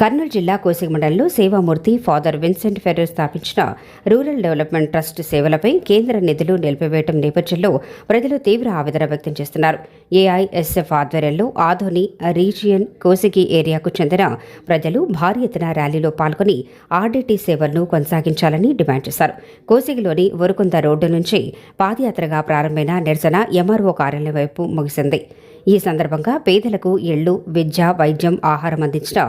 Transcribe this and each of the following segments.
కర్నూలు జిల్లా కోసిగ మండలంలో సేవామూర్తి ఫాదర్ విన్సెంట్ ఫెర్రర్ స్థాపించిన రూరల్ డెవలప్మెంట్ ట్రస్ట్ సేవలపై కేంద్ర నిధులు నిలిపివేయడం నేపథ్యంలో ప్రజలు తీవ్ర ఆవేదన వ్యక్తం చేస్తున్నారు. ఏఐఎస్ఎఫ్ ఆధ్వర్యంలో ఆధోని రీజియన్ కోసిగి ఏరియాకు చెందిన ప్రజలు భారీ ఎత్తున ర్యాలీలో పాల్గొని ఆర్డీటీ సేవలను కొనసాగించాలని డిమాండ్ చేశారు. కోసిగిలోని వరుకుంద రోడ్డు నుంచి పాదయాత్రగా ప్రారంభమైన నిరసన ఎంఆర్ఓ కార్యాలయం వైపు ముగిసింది. ఈ సందర్భంగా పేదలకు ఇళ్ళు విద్య వైద్యం ఆహారం అందించిన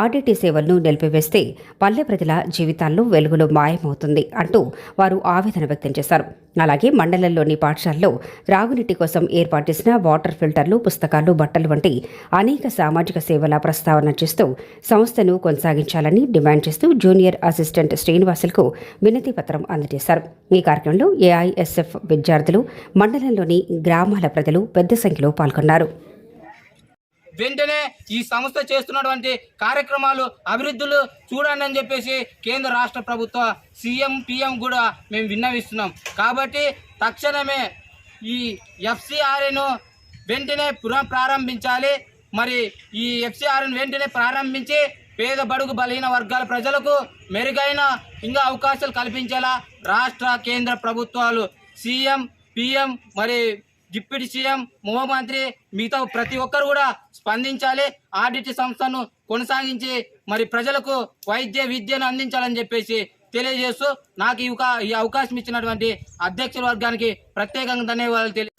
ఆర్డీటీ సేవలను నిలిపివేస్తే పల్లె ప్రజల జీవితాల్లో వెలుగులు మాయమవుతుంది అంటూ వారు ఆవేదన వ్యక్తం చేశారు. అలాగే మండలంలోని పాఠశాలలో రాగునీటి కోసం ఏర్పాటు చేసిన వాటర్ ఫిల్టర్లు పుస్తకాలు బట్టలు వంటి అనేక సామాజిక సేవల ప్రస్తావన చేస్తూ సంస్థను కొనసాగించాలని డిమాండ్ చేస్తూ జూనియర్ అసిస్టెంట్ శ్రీనివాసులకు వినతి పత్రం అందజేశారు. ఈ కార్యక్రమంలో ఏఐఎస్ఎఫ్ విద్యార్థులు మండలంలోని గ్రామాల ప్రజలు పెద్ద సంఖ్యలో పాల్గొన్నారు. వెంటనే ఈ సంస్థ చేస్తున్నటువంటి కార్యక్రమాలు అభివృద్ధులు చూడండి అని చెప్పేసి కేంద్ర రాష్ట్ర ప్రభుత్వ సీఎం పిఎం కూడా మేము విన్నవిస్తున్నాం. కాబట్టి తక్షణమే ఈ ఎఫ్సిఆర్ను వెంటనే పునః ప్రారంభించాలి మరి ఈ ఎఫ్సిఆర్ను వెంటనే ప్రారంభించి పేద బడుగు బలహీన వర్గాల ప్రజలకు మెరుగైన ఇంకా అవకాశాలు కల్పించేలా రాష్ట్ర కేంద్ర ప్రభుత్వాలు సీఎం పిఎం మరి డిప్యూటీ సీఎం ముఖ్యమంత్రి మిగతా ప్రతి ఒక్కరు కూడా స్పందించాలి. ఆర్డిటి సంస్థను కొనసాగించి మరి ప్రజలకు వైద్య విద్యను అందించాలని చెప్పేసి తెలియజేస్తూ నాకు ఈ ఈ అవకాశం ఇచ్చినటువంటి అధ్యక్షుల వర్గానికి ప్రత్యేకంగా ధన్యవాదాలు తెలియ